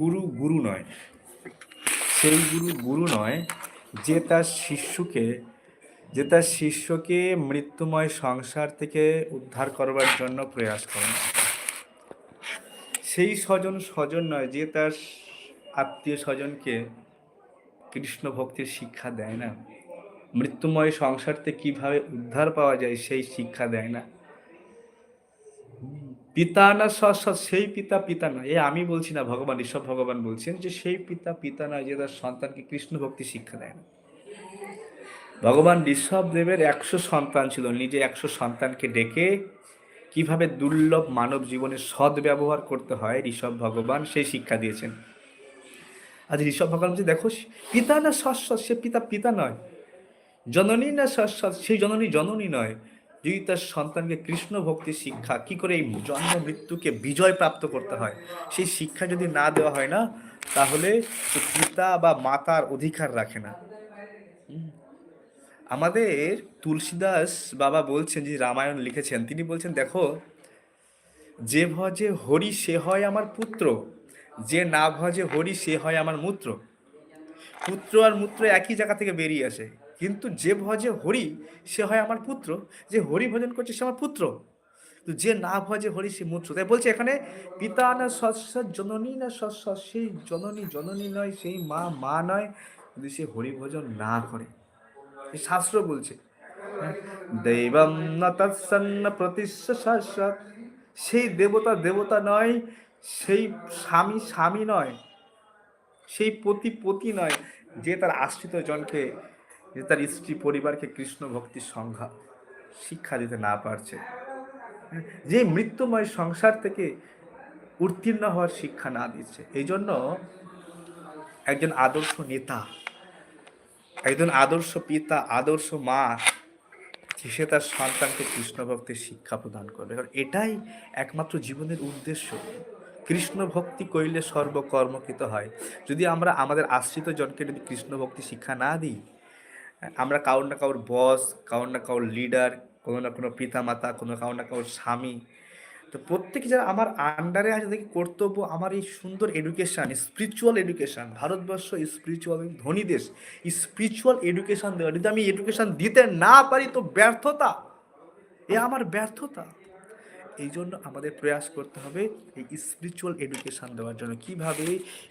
গুরু গুরু নয়। সেই গুরু গুরু নয় যে তার শিষ্যকে, যে তার শিষ্যকে মৃত্যুময় সংসার থেকে উদ্ধার করবার জন্য প্রয়াস করেন। সেই স্বজন স্বজন নয়, যে তার আত্মীয় স্বজনকে কৃষ্ণ ভক্তির শিক্ষা দেয় না। মৃত্যুময় সংসার থেকে কীভাবে উদ্ধার পাওয়া যায় সেই শিক্ষা দেয় না। পিতা না সৎ সেই পিতা পিতা নয় এ আমি বলছি না, ভগবান ঋষভ ভগবান বলছেন যে সেই পিতা পিতা নয় যে তার সন্তানকে কৃষ্ণ ভক্তি শিক্ষা দেয় না। ভগবান ঋষভ দেবের একশো সন্তান ছিল, নিজে একশো সন্তানকে ডেকে কীভাবে দুর্লভ মানব জীবনে সৎ ব্যবহার করতে হয় ঋষভ ভগবান, সেই শিক্ষা দিয়েছেন। আজ ঋষভ ভগবান বলছে, দেখো পিতা না সৎ সে পিতা পিতা নয়। জননী না সৎ সেই জননী জননী নয়। যদি তার সন্তানকে কৃষ্ণ ভক্তি শিক্ষা, কি করে এই জন্ম মৃত্যুকে বিজয় প্রাপ্ত করতে হয়? সেই শিক্ষা যদি না দেওয়া হয় না, তাহলে সে পিতা বা মাতার অধিকার রাখে না। আমাদের তুলসীদাস বাবা বলছেন যে রামায়ণ লিখেছেন, তিনি বলছেন, দেখো, যে ভজে হরি সে হয় আমার পুত্র, যে না ভজে হরি সে হয় আমার মূত্র। পুত্র আর মূত্র একই জায়গা থেকে বেরিয়ে আসে। কিন্তু যে ভজে হরি, সে হয় আমার পুত্র। যে হরি ভজন করছে, সে আমার পুত্র। যে না ভজে হরি, সে মূত্র। তাই বলছে এখানে, পিতা না সৎসৎ জননী না সৎসৎ সেই জননী জননী নয়, সেই মা মা নয়। যদি সে হরি ভজন না করে। শাস্ত্র বলছে, দৈবম না তৎসন্ন প্রতিশ্ব সেই দেবতা দেবতা নয়, সেই স্বামী স্বামী নয়, সেই পতি পতি নয়, যে তার আশ্রিত জনকে যে তার স্ত্রী পরিবারকে কৃষ্ণ ভক্তির সংজ্ঞা শিক্ষা দিতে না পারছে। যে মৃত্যুময় সংসার থেকে উত্তীর্ণ হওয়ার শিক্ষা না দিচ্ছে। এই জন্য একজন আদর্শ নেতা, একজন আদর্শ পিতা, আদর্শ মা, সে তার সন্তানকে কৃষ্ণ ভক্তির শিক্ষা প্রদান করবে। কারণ এটাই একমাত্র জীবনের উদ্দেশ্য। কৃষ্ণ ভক্তি করিলে সর্বকর্মকৃত হয়। যদি আমরা আমাদের আশ্রিত জনকে যদি কৃষ্ণ ভক্তি শিক্ষা না দিই আমরা কারোর না কারোর বস কারোর না কারোর লিডার কোনো না কোনো পিতা মাতা কোনো কারোর না কারোর স্বামী। তো প্রত্যেকে যারা আমার আন্ডারে আছে দেখি কর্তব্য আমার এই সুন্দর education spiritual education Bharatvarsha spiritual ধনী দেশ স্পিরিচুয়াল এডুকেশান দেওয়া। যদি আমি এডুকেশান দিতে না পারি, তো ব্যর্থতা। এ আমার ব্যর্থতা। এই জন্য আমাদের প্রয়াস করতে হবে এই স্পিরিচুয়াল এডুকেশান দেওয়ার জন্য। কীভাবে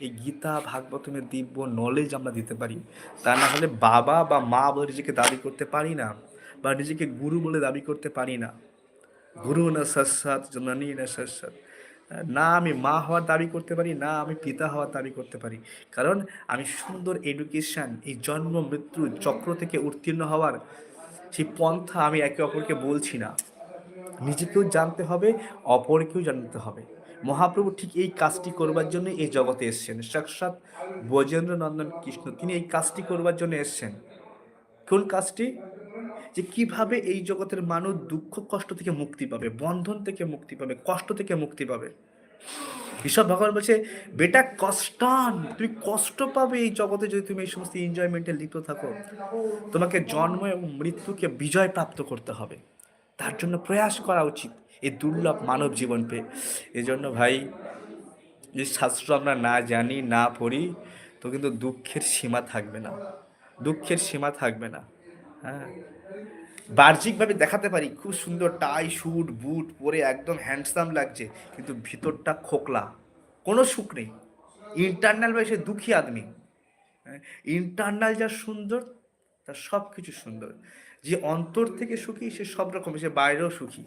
এই গীতা, ভাগবতমের দিব্য নলেজ আমরা দিতে পারি? তা না হলে বাবা বা মা বলে নিজেকে দাবি করতে পারি না বা নিজেকে গুরু বলে দাবি করতে পারি না। গুরু না সৎসাৎ, জননী না সৎসাৎ। না আমি মা হওয়ার দাবি করতে পারি, না আমি পিতা হওয়ার দাবি করতে পারি। কারণ আমি সুন্দর এডুকেশান এই জন্ম মৃত্যু চক্র থেকে উত্তীর্ণ হওয়ার সেই পন্থা আমি একে অপরকে বলছি না। নিজেকেও জানতে হবে, অপরকেও জানতে হবে। মহাপ্রভু ঠিক এই কাজটি করবার জন্য এই জগতে এসছেন। সাক্ষাৎ বজেন্দ্র নন্দন কৃষ্ণ, তিনি এই কাজটি করবার জন্য এসছেন। কোন কাজটি? যে কীভাবে এই জগতের মানুষ দুঃখ, কষ্ট থেকে মুক্তি পাবে, বন্ধন থেকে মুক্তি পাবে, কষ্ট থেকে মুক্তি পাবে? ঈশ্বর ভগবান বলছে, বেটা, কষ্টান, তুমি কষ্ট পাবে এই জগতে যদি তুমি এই সমস্ত এনজয়মেন্টে লিপ্ত থাকো। তোমাকে জন্ম এবং মৃত্যুকে বিজয় প্রাপ্ত করতে হবে। তার জন্য প্রয়াস করা উচিত এই দুর্লভ মানব জীবন পেয়ে এই জন্য ভাই, যে শাস্ত্র আমরা না জানি, না পড়ি, তো কিন্তু দুঃখের সীমা থাকবে না। দুঃখের সীমা থাকবে না। হ্যাঁ। বাহ্যিকভাবে দেখাতে পারি, খুব সুন্দর টাই শুট বুট পরে একদম হ্যান্ডসাম লাগছে, কিন্তু ভিতরটা খোকলা। কোনো সুখ নেই। ইন্টারনাল ভাবে সে দুঃখী আদমি। ইন্টারনাল যা সুন্দর, তার সব কিছু সুন্দর। যে অন্তর থেকে সুখী, সে সব রকম, সে বাইরেও সুখী।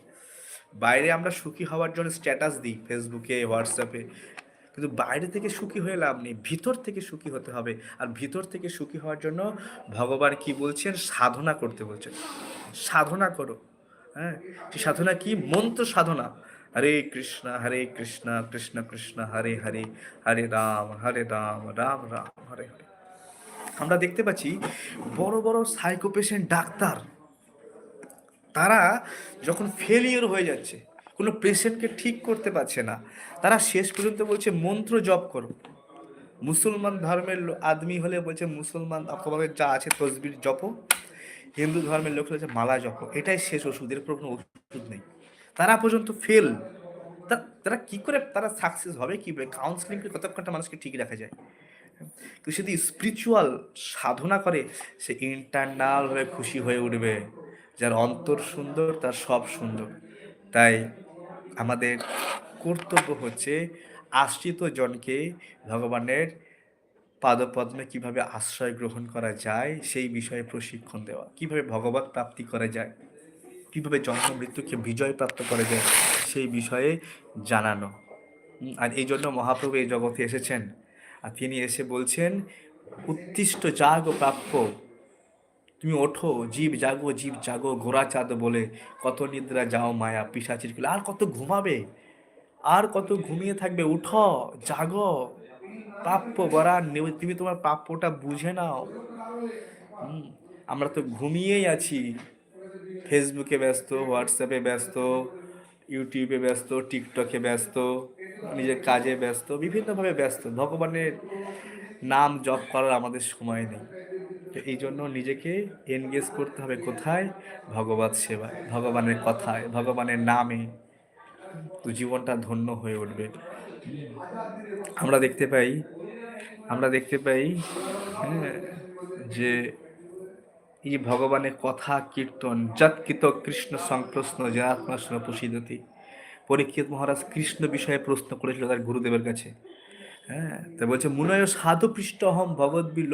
বাইরে আমরা সুখী হওয়ার জন্য স্ট্যাটাস দিই ফেসবুকে হোয়াটসঅ্যাপে কিন্তু বাইরে থেকে সুখী হয়ে লাভ নেই, ভিতর থেকে সুখী হতে হবে। আর ভিতর থেকে সুখী হওয়ার জন্য ভগবান কি বলছেন? সাধনা করতে বলছেন। সাধনা করো হ্যাঁ? সাধনা কি? মন্ত্র সাধনা। হরে কৃষ্ণ হরে কৃষ্ণ কৃষ্ণ কৃষ্ণ, হরে হরে হরে রাম হরে রাম রাম রাম, হরে হরে। আমরা দেখতে পাচ্ছি বড় বড় সাইকো পেশেন্ট ডাক্তার, তারা যখন ফেলিওর হয়ে যাচ্ছে, কোনো পেশেন্টকে ঠিক করতে পারছে না, তারা শেষ পর্যন্ত বলছে, মন্ত্র জপ করো। মুসলমান ধর্মের আদমি হলে বলছে, মুসলমান আপনাদের যা আছে তসবির জপো। হিন্দু ধর্মের লোক হলে মালা জপো। এটাই শেষ ওষুধ, এর কোনো ওষুধ নেই। তারা পর্যন্ত ফেল তারা কি করে তারা সাকসেস হবে কি কাউন্সিলিং কতক্ষণটা মানুষকে ঠিক রাখা যায়? কেউ যদি স্পিরিচুয়াল সাধনা করে, সে ইন্টারনালভাবে খুশি হয়ে উঠবে। যার অন্তর সুন্দর, তার সব সুন্দর। তাই আমাদের কর্তব্য হচ্ছে আশ্রিত জনকে ভগবানের পাদপদ্মে কীভাবে আশ্রয় গ্রহণ করা যায়, সেই বিষয়ে প্রশিক্ষণ দেওয়া। কীভাবে ভগবত প্রাপ্তি করা যায়, কীভাবে জন্ম মৃত্যুকে বিজয় প্রাপ্ত করা যায়, সেই বিষয়ে জানানো। আর এই জন্য মহাপ্রভু এই জগতে এসেছেন। আর তিনি এসে বলছেন উত্তিষ্ট জাগ প্রাপ্য। তুমি ওঠো, জীব জাগো জীব জাগো, ঘোড়া চাঁদ বলে। কত নিদ্রা যাও মায়া পিসাচির কুলে। আর কত ঘুমাবে? আর কত ঘুমিয়ে থাকবে? উঠো, জাগো। প্রাপ্য বরা নেও- তুমি তোমার প্রাপ্যটা বুঝে নাও। আমরা তো ঘুমিয়েই আছি। ফেসবুকে ব্যস্ত, হোয়াটসঅ্যাপে ব্যস্ত, ইউটিউবে ব্যস্ত, টিকটকে ব্যস্ত। নিজের কাজে ব্যস্ত, বিভিন্নভাবে ব্যস্ত। ভগবানের নাম জপ করার আমাদের সময় নেই। তো এই জন্য নিজেকে এনগেজ করতে হবে কোথায়? ভগবত সেবায়, ভগবানের কথায়, ভগবানের নামে। তো জীবনটা ধন্য হয়ে উঠবে। আমরা দেখতে পাই, আমরা দেখতে পাই হ্যাঁ যে এই ভগবানের কথা কীর্তন, যৎকৃত কৃষ্ণ সংপ্রশ্ন জনাত্মাশ্ন প্রসিদ্ধতি। পরীক্ষিত মহারাজ কৃষ্ণ বিষয়ে প্রশ্ন করেছিল তার গুরুদেবের কাছে। হ্যাঁ তা বলছে, মুনয় সাধু পৃষ্ঠ অহম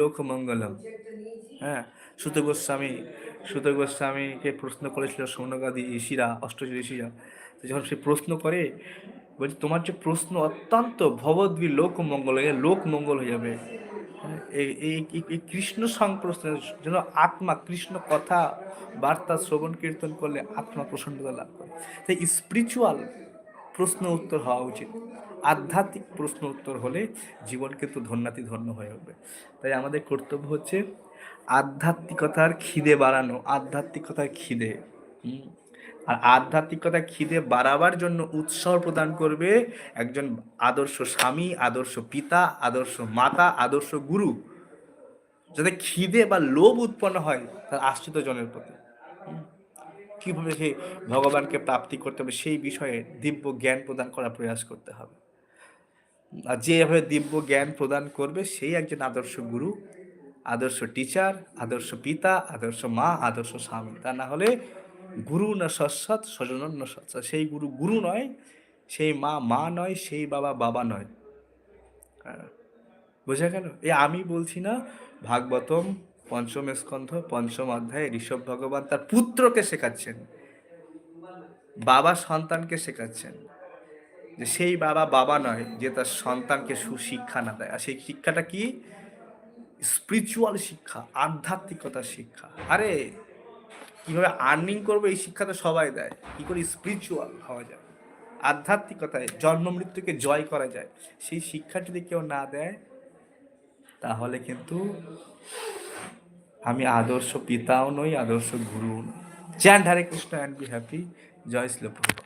লোক মঙ্গলম হ্যাঁ সুত গোস্বামী সুত গোস্বামীকে প্রশ্ন করেছিল সৌনগাদি ঋষিরা অষ্টজী ঋষিরা তো যখন সে প্রশ্ন করে, বলছে, তোমার যে প্রশ্ন অত্যন্ত ভগবদ্বী লোক মঙ্গল হয়ে লোক মঙ্গল হয়ে যাবে। এই কৃষ্ণ সংপ্রশ্ন যেন আত্মা, কৃষ্ণ কথা, বার্তা, শ্রবণ, কীর্তন করলে আত্মা প্রসন্নতা লাভ করে। তাই স্পিরিচুয়াল প্রশ্ন উত্তর হওয়া উচিত। আধ্যাত্মিক প্রশ্ন উত্তর হলে জীবন কিন্তু ধন্যাতি ধন্য হয়ে উঠবে। তাই আমাদের কর্তব্য হচ্ছে আধ্যাত্মিকতার খিদে বাড়ানো, আধ্যাত্মিকতার খিদে। আর আধ্যাত্মিকতা খিদে বাড়াবার জন্য উৎসাহ প্রদান করবে একজন আদর্শ স্বামী, আদর্শ পিতা, আদর্শ মাতা, আদর্শ গুরু। যাতে খিদে বা লোভ উৎপন্ন হয় তার আশ্রিত জনের প্রতি। কীভাবে সে ভগবানকে প্রাপ্তি করতে হবে সেই বিষয়ে দিব্য জ্ঞান প্রদান করার প্রয়াস করতে হবে। আর যেভাবে দিব্য জ্ঞান প্রদান করবে সেই একজন আদর্শ গুরু, আদর্শ টিচার আদর্শ পিতা, আদর্শ মা, আদর্শ স্বামী। তা না হলে গুরু না সৎসৎ না সৎসৎ। সেই গুরু গুরু নয়, সেই মা মা নয়, সেই বাবা বাবা নয়। হ্যাঁ। বোঝা গেল? এ আমি বলছি না, ভাগবতম, পঞ্চম স্কন্ধ, পঞ্চম অধ্যায়ে, ঋষভ ভগবান তার পুত্রকে শেখাচ্ছেন। বাবা সন্তানকে শেখাচ্ছেন। যে সেই বাবা বাবা নয়, যে তার সন্তানকে সুশিক্ষা না দেয়। আর সেই শিক্ষাটা কি? স্পিরিচুয়াল শিক্ষা, আধ্যাত্মিকতার শিক্ষা। আরে কীভাবে আর্নিং করব এই শিক্ষা তো সবাই দেয়। কি করে স্পিরিচুয়াল হওয়া যায়। আধ্যাত্মিকতায় জন্ম মৃত্যুকে জয় করা যায়। সেই শিক্ষা যদি কেউ না দেয়, তাহলে কিন্তু আমি আদর্শ পিতাও নই, আদর্শ গুরুও নই। Chant Hare Krishna and be happy Joy Prabhupada